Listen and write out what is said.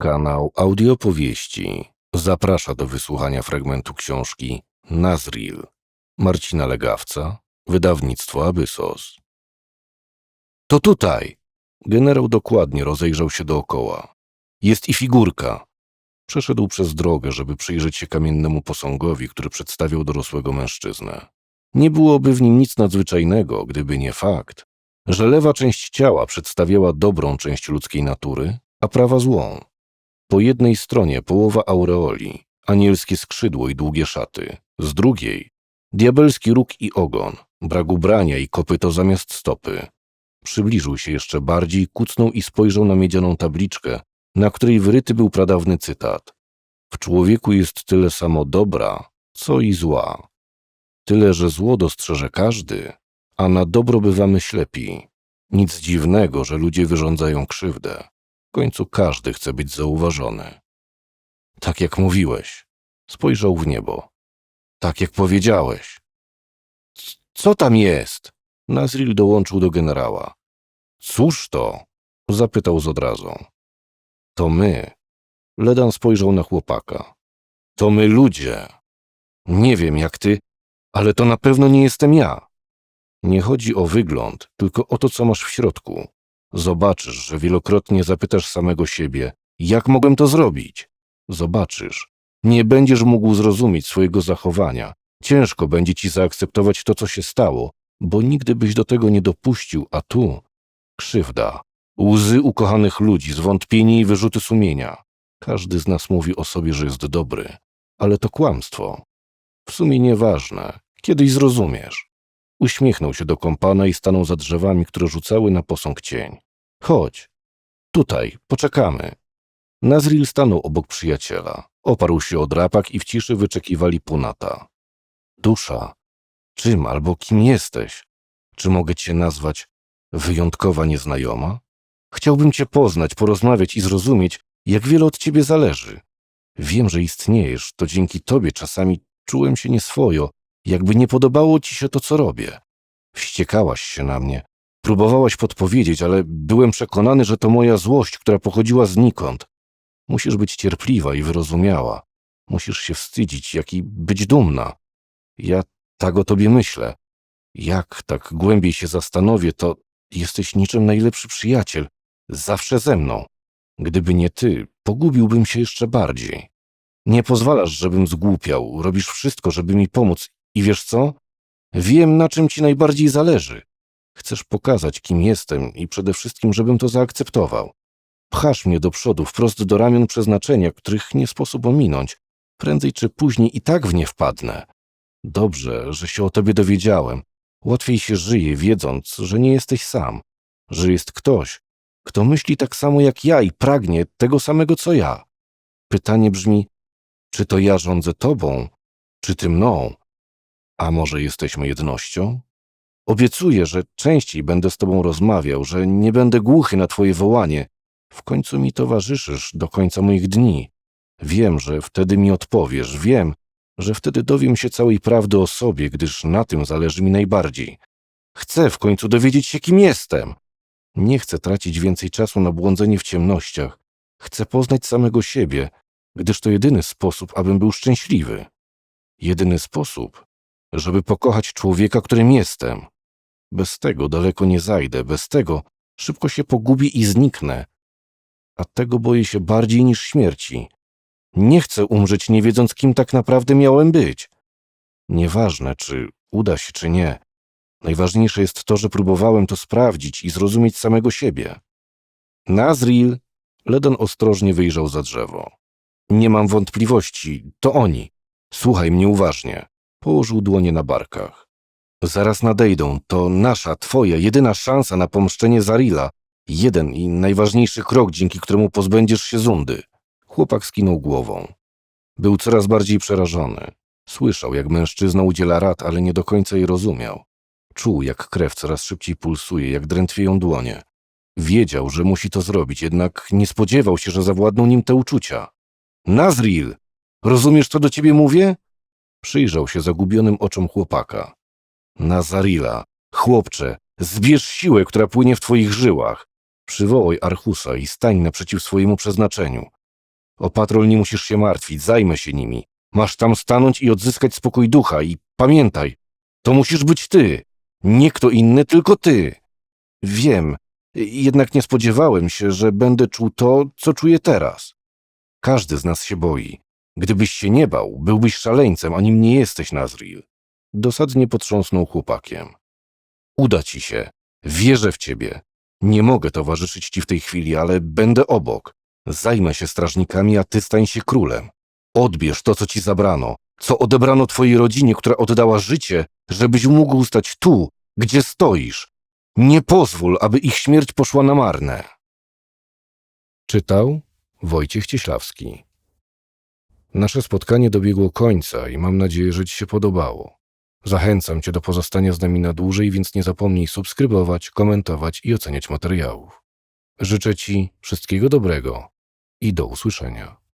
Kanał Audiopowieści zaprasza do wysłuchania fragmentu książki Nazril Marcina Legawca, wydawnictwo Abysos. To tutaj! Generał dokładnie rozejrzał się dookoła. Jest i figurka. Przeszedł przez drogę, żeby przyjrzeć się kamiennemu posągowi, który przedstawiał dorosłego mężczyznę. Nie byłoby w nim nic nadzwyczajnego, gdyby nie fakt, że lewa część ciała przedstawiała dobrą część ludzkiej natury, a prawa złą. Po jednej stronie połowa aureoli, anielskie skrzydło i długie szaty, z drugiej diabelski róg i ogon, brak ubrania i kopyto zamiast stopy. Przybliżył się jeszcze bardziej, kucnął i spojrzał na miedzianą tabliczkę, na której wyryty był pradawny cytat. W człowieku jest tyle samo dobra, co i zła. Tyle, że zło dostrzeże każdy, a na dobro bywamy ślepi. Nic dziwnego, że ludzie wyrządzają krzywdę. Końcu każdy chce być zauważony. Tak jak mówiłeś. Spojrzał w niebo. Tak jak powiedziałeś. Co tam jest? Nazril dołączył do generała. Cóż to? Zapytał z odrazą. To my. Ledan spojrzał na chłopaka. To my ludzie. Nie wiem jak ty, ale to na pewno nie jestem ja. Nie chodzi o wygląd, tylko o to, co masz w środku. Zobaczysz, że wielokrotnie zapytasz samego siebie, jak mogłem to zrobić? Zobaczysz. Nie będziesz mógł zrozumieć swojego zachowania. Ciężko będzie ci zaakceptować to, co się stało, bo nigdy byś do tego nie dopuścił, a tu krzywda, łzy ukochanych ludzi, zwątpienie i wyrzuty sumienia. Każdy z nas mówi o sobie, że jest dobry, ale to kłamstwo. W sumie nieważne. Kiedyś zrozumiesz. Uśmiechnął się do kompana i stanął za drzewami, które rzucały na posąg cień. Chodź. Tutaj, poczekamy. Nazril stanął obok przyjaciela. Oparł się o drapak i w ciszy wyczekiwali punata. Dusza, czym albo kim jesteś? Czy mogę cię nazwać wyjątkowa nieznajoma? Chciałbym cię poznać, porozmawiać i zrozumieć, jak wiele od ciebie zależy. Wiem, że istniejesz, to dzięki tobie czasami czułem się nieswojo, jakby nie podobało ci się to, co robię. Wściekałaś się na mnie. Próbowałaś podpowiedzieć, ale byłem przekonany, że to moja złość, która pochodziła znikąd. Musisz być cierpliwa i wyrozumiała. Musisz się wstydzić, jak i być dumna. Ja tak o tobie myślę. Jak tak głębiej się zastanowię, to jesteś niczym najlepszy przyjaciel. Zawsze ze mną. Gdyby nie ty, pogubiłbym się jeszcze bardziej. Nie pozwalasz, żebym zgłupiał. Robisz wszystko, żeby mi pomóc. I wiesz co? Wiem, na czym ci najbardziej zależy. Chcesz pokazać, kim jestem i przede wszystkim, żebym to zaakceptował. Pchasz mnie do przodu, wprost do ramion przeznaczenia, których nie sposób ominąć. Prędzej czy później i tak w nie wpadnę. Dobrze, że się o tobie dowiedziałem. Łatwiej się żyje, wiedząc, że nie jesteś sam, że jest ktoś, kto myśli tak samo jak ja i pragnie tego samego co ja. Pytanie brzmi, czy to ja rządzę tobą, czy ty mną? A może jesteśmy jednością? Obiecuję, że częściej będę z tobą rozmawiał, że nie będę głuchy na twoje wołanie. W końcu mi towarzyszysz do końca moich dni. Wiem, że wtedy mi odpowiesz, wiem, że wtedy dowiem się całej prawdy o sobie, gdyż na tym zależy mi najbardziej. Chcę w końcu dowiedzieć się, kim jestem. Nie chcę tracić więcej czasu na błądzenie w ciemnościach. Chcę poznać samego siebie, gdyż to jedyny sposób, abym był szczęśliwy. Jedyny sposób, żeby pokochać człowieka, którym jestem. Bez tego daleko nie zajdę, bez tego szybko się pogubię i zniknę. A tego boję się bardziej niż śmierci. Nie chcę umrzeć, nie wiedząc, kim tak naprawdę miałem być. Nieważne, czy uda się, czy nie. Najważniejsze jest to, że próbowałem to sprawdzić i zrozumieć samego siebie. Nazril! Leden ostrożnie wyjrzał za drzewo. Nie mam wątpliwości, to oni. Słuchaj mnie uważnie. Położył dłonie na barkach. Zaraz nadejdą, to nasza, twoja, jedyna szansa na pomszczenie Zarila. Jeden i najważniejszy krok, dzięki któremu pozbędziesz się Zundy. Chłopak skinął głową. Był coraz bardziej przerażony. Słyszał, jak mężczyzna udziela rad, ale nie do końca je rozumiał. Czuł, jak krew coraz szybciej pulsuje, jak drętwieją dłonie. Wiedział, że musi to zrobić, jednak nie spodziewał się, że zawładną nim te uczucia. Nazril! Rozumiesz, co do ciebie mówię? Przyjrzał się zagubionym oczom chłopaka. Nazarila, chłopcze, zbierz siłę, która płynie w twoich żyłach. Przywołaj Archusa i stań naprzeciw swojemu przeznaczeniu. O patrol nie musisz się martwić, zajmę się nimi. Masz tam stanąć i odzyskać spokój ducha i pamiętaj, to musisz być ty. Nie kto inny, tylko ty. Wiem, jednak nie spodziewałem się, że będę czuł to, co czuję teraz. Każdy z nas się boi. Gdybyś się nie bał, byłbyś szaleńcem, a nim nie jesteś, Nazril. Dosadnie potrząsnął chłopakiem. Uda ci się. Wierzę w ciebie. Nie mogę towarzyszyć ci w tej chwili, ale będę obok. Zajmę się strażnikami, a ty stań się królem. Odbierz to, co ci zabrano, co odebrano twojej rodzinie, która oddała życie, żebyś mógł stać tu, gdzie stoisz. Nie pozwól, aby ich śmierć poszła na marne. Czytał Wojciech Cieślawski. Nasze spotkanie dobiegło końca i mam nadzieję, że Ci się podobało. Zachęcam Cię do pozostania z nami na dłużej, więc nie zapomnij subskrybować, komentować i oceniać materiałów. Życzę Ci wszystkiego dobrego i do usłyszenia.